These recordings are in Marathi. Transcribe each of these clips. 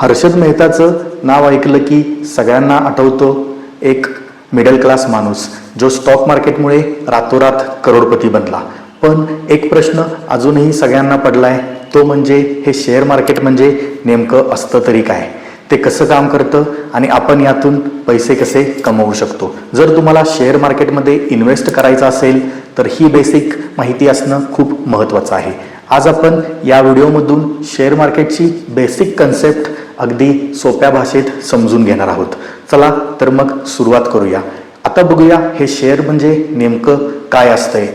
हर्षद मेहताचं नाव ऐकलं की सगळ्यांना आठवतो. एक मिडल क्लास माणूस जो स्टॉक मार्केटमुळे रातोरात करोडपती बनला. पण एक प्रश्न अजूनही सगळ्यांना पडला आहे तो म्हणजे हे शेअर मार्केट म्हणजे नेमकं असतं तरी काय? ते कसं काम करतं आणि आपण यातून पैसे कसे कमवू शकतो? जर तुम्हाला शेअर मार्केटमध्ये इन्व्हेस्ट करायचं असेल तर ही बेसिक माहिती असणं खूप महत्त्वाचं आहे. आज आपण या व्हिडिओमधून शेअर मार्केटची बेसिक कन्सेप्ट अगदी सोप्या भाषेत समजून घेणार आहोत. चला तर मग सुरुवात करूया. आता बघूया हे शेअर म्हणजे नेमकं काय असतंय.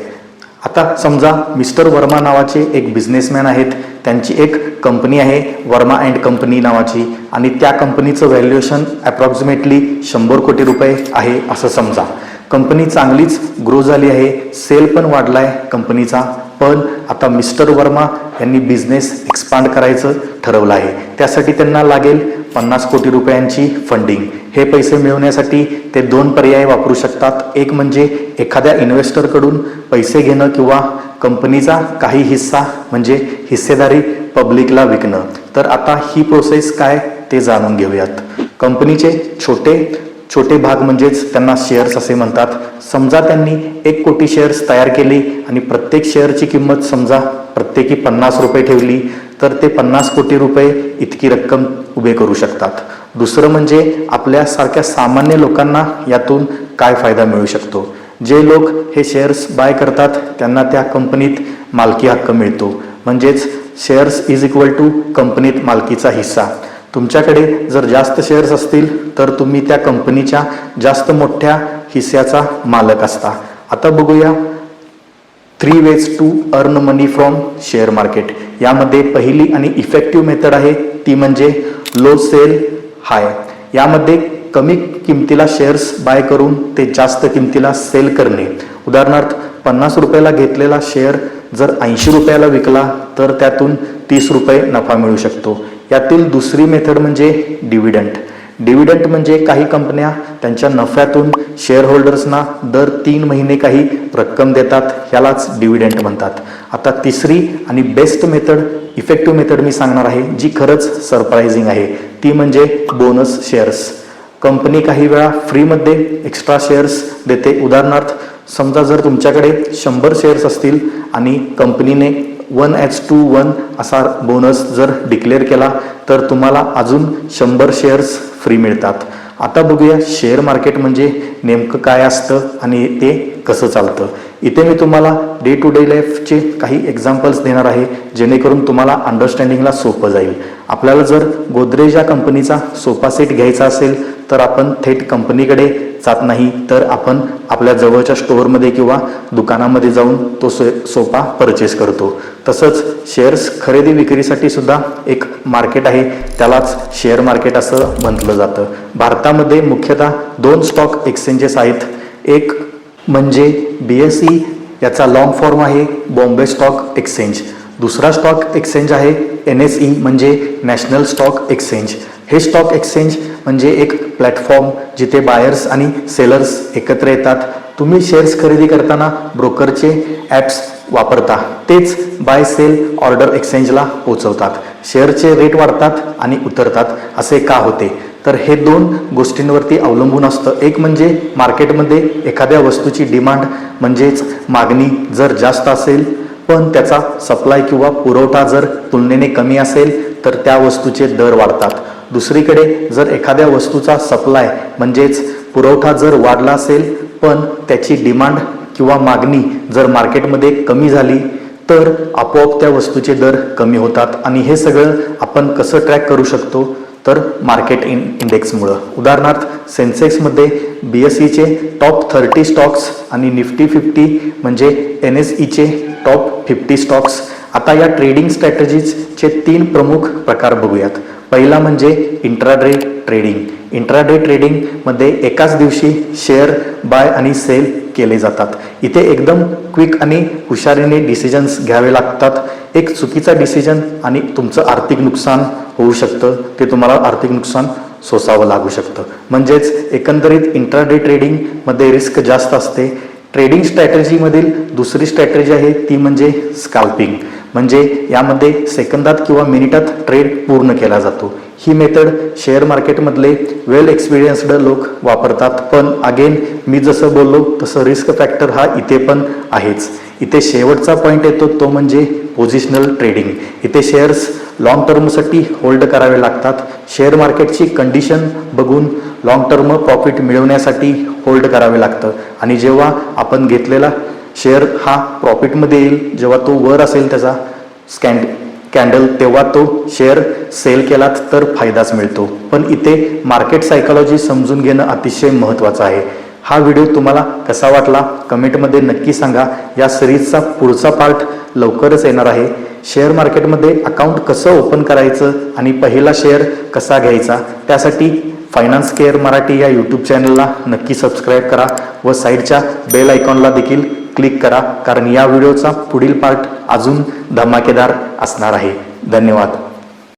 आता समजा मिस्टर वर्मा नावाचे एक बिझनेसमॅन आहेत. त्यांची एक कंपनी आहे वर्मा अँड कंपनी नावाची. आणि त्या कंपनीचं व्हॅल्युएशन अप्रॉक्सिमेटली शंभर कोटी रुपये आहे असं समजा. कंपनी चांगलीच ग्रो झाली आहे. सेल पण वाढलाय कंपनीचा. पण आता मिस्टर वर्मा यांनी बिझनेस एक्सपांड करायचं ठरवलं आहे. त्यासाठी त्यांना लागेल पन्नास कोटी रुपयांची फंडिंग हे पैसे मिळवण्यासाठी ते दोन पर्याय वापरू शकतात. एक म्हणजे एखाद्या इन्व्हेस्टरकडून पैसे घेणं किंवा कंपनीचा काही हिस्सा म्हणजे हिस्सेदारी पब्लिकला विकणं. तर आता ही प्रोसेस काय ते जाणून घेऊयात. कंपनीचे छोटे छोटे भाग म्हणजेच त्यांना शेअर्स असे म्हणतात. समजा त्यांनी एक कोटी शेअर्स तयार केले आणि प्रत्येक शेअरची किंमत समजा प्रत्येकी पन्नास रुपये ठेवली तर ते पन्नास कोटी रुपये इतकी रक्कम उभे करू शकतात. दुसरं म्हणजे आपल्यासारख्या सामान्य लोकांना यातून काय फायदा मिळू शकतो? जे लोक हे शेअर्स बाय करतात त्यांना त्या कंपनीत मालकी हक्क मिळतो. म्हणजेच शेअर्स इज इक्वल टू कंपनीत मालकीचा हिस्सा. तुमच्याकडे जर जास्त शेअर्स असतील तर तुम्ही त्या कंपनीच्या जास्त मोठ्या हिस्स्याचा मालक असता. आता बघूया. Three ways to earn money from share market यामध्ये पहिली आणि इफेक्टिव्ह मेथड आहे ती म्हणजे लो सेल हाय यामध्ये कमी किमतीला शेअर्स बाय करून ते जास्त किमतीला सेल करणे. उदाहरणार्थ पन्नास रुपयाला घेतलेला शेअर जर ऐंशी रुपयाला विकला तर त्यातून तीस रुपये नफा मिळू शकतो. यातील दुसरी मेथड म्हणजे डिव्हिडंट डिव्हिडंट म्हणजे काही कंपन्या त्यांच्या नफ्यातून शेअर होल्डर्सना दर तीन महिने काही रक्कम देतात ह्यालाच डिव्हिडंट म्हणतात. आता तिसरी आणि बेस्ट मेथड इफेक्टिव्ह मेथड मी सांगणार आहे जी खरंच सरप्रायझिंग आहे. ती म्हणजे बोनस शेअर्स कंपनी काही वेळा फ्रीमध्ये एक्स्ट्रा शेअर्स देते. उदाहरणार्थ समजा जर तुमच्याकडे शंभर शेअर्स असतील आणि कंपनीने वन एच टू वन असा बोनस जर डिक्लेअर केला तर तुम्हाला अजून शंभर शेअर्स फ्री मिळतात. आता बघूया शेअर मार्केट म्हणजे नेमकं काय असतं आणि ते कसं चालतं. इथे मी तुम्हाला डे टू डे लाईफचे काही एक्झाम्पल्स देणार आहे जेणेकरून तुम्हाला अंडरस्टँडिंगला सोपं जाईल. आपल्याला जर गोदरेज या कंपनीचा सोफा सेट घ्यायचा असेल तर आपण थेट कंपनीकडे जात नाही तर आपण आपल्या जवळच्या स्टोअरमध्ये किंवा दुकानामध्ये जाऊन तो सो सोफा परचेस करतो. तसंच शेअर्स खरेदी विक्रीसाठी सुद्धा एक मार्केट आहे. त्यालाच शेअर मार्केट असं म्हटलं जातं. भारतामध्ये मुख्यतः दोन स्टॉक एक्सचेंजेस आहेत. एक म्हणजे बी एस सी याचा लॉंग फॉर्म आहे बॉम्बे स्टॉक एक्सचेंज दुसरा स्टॉक एक्सचेंज आहे एन एस ई म्हणजे नॅशनल स्टॉक एक्सचेंज हे स्टॉक एक्सचेंज म्हणजे एक प्लॅटफॉर्म जिथे बायर्स आणि सेलर्स एकत्र येतात. तुम्ही शेअर्स खरेदी करताना ब्रोकरचे ॲप्स वापरता. तेच बाय सेल ऑर्डर एक्सचेंजला पोचवतात. शेअरचे रेट वाढतात आणि उतरतात असे का होते? तर हे दोन गोष्टींवरती अवलंबून असतं. एक म्हणजे मार्केटमध्ये एखाद्या वस्तूची डिमांड म्हणजेच मागणी जर जास्त असेल पण त्याचा सप्लाय किंवा पुरवठा जर तुलनेने कमी असेल तर त्या वस्तूचे दर वाढतात. दुसरीकडे जर एखाद्या वस्तूचा सप्लाय म्हणजेच पुरवठा जर वाढला असेल पण त्याची डिमांड किंवा मागणी जर मार्केटमध्ये कमी झाली तर आपोआप त्या वस्तूचे दर कमी होतात. आणि हे सगळं आपण कसं ट्रॅक करू शकतो? तर मार्केट इन इंडेक्समुळं उदाहरणार्थ सेन्सेक्समध्ये बी एस सीचे टॉप थर्टी स्टॉक्स आणि निफ्टी फिफ्टी म्हणजे एन एस ईचे टॉप फिफ्टी स्टॉक्स आता या ट्रेडिंग स्ट्रॅटजीजचे तीन प्रमुख प्रकार बघूयात. पहिला म्हणजे इंट्राडे ट्रेडिंग इंट्राडे ट्रेडिंगमध्ये एकाच दिवशी शेअर बाय आणि सेल केले जातात. इथे एकदम क्विक आणि हुशारीने डिसिजन्स घ्यावे लागतात. एक चुकीचा डिसिजन आणि तुमचं आर्थिक नुकसान होऊ शकतं. ते तुम्हाला आर्थिक नुकसान सोसावं लागू शकतं. म्हणजेच एकंदरीत इंट्राडे ट्रेडिंगमध्ये रिस्क जास्त असते. ट्रेडिंग स्ट्रॅटजीमधील दुसरी स्ट्रॅटजी आहे ती म्हणजे स्काल्पिंग म्हणजे यामध्ये सेकंदात किंवा मिनिटात ट्रेड पूर्ण केला जातो. ही मेथड शेअर मार्केटमधले वेल एक्सपिरियन्स्ड लोक वापरतात. पण अगेन मी जसं बोललो तसं रिस्क फॅक्टर हा इथे पण आहेच. इथे शेवटचा पॉईंट येतो तो म्हणजे पोझिशनल ट्रेडिंग इथे शेअर्स लॉंग टर्मसाठी होल्ड करावे लागतात. शेअर मार्केटची कंडिशन बघून लॉंग टर्म प्रॉफिट मिळवण्यासाठी होल्ड करावे लागतं. आणि जेव्हा आपण घेतलेला शेअर हा प्रॉफिटमध्ये येईल. जेव्हा तो वर असेल त्याचा स्कॅन्ड कॅन्डल तेव्हा तो शेअर सेल केलात तर फायदाच मिळतो. पण इथे मार्केट सायकॉलॉजी समजून घेणं अतिशय महत्त्वाचं आहे. हा व्हिडिओ तुम्हाला कसा वाटला? कमेंटमध्ये नक्की सांगा. या सिरीजचा पुढचा पार्ट लवकरच येणार आहे. शेअर मार्केटमध्ये अकाउंट कसं ओपन करायचं आणि पहिला शेअर कसा घ्यायचा? त्यासाठी फायनान्स केअर मराठी या यूट्यूब चॅनलला नक्की सबस्क्राईब करा व साईडच्या बेल आयकॉनला देखील क्लिक करा कारण या व्हिडिओचा पुढील पार्ट अजून धमाकेदार असणार आहे. धन्यवाद.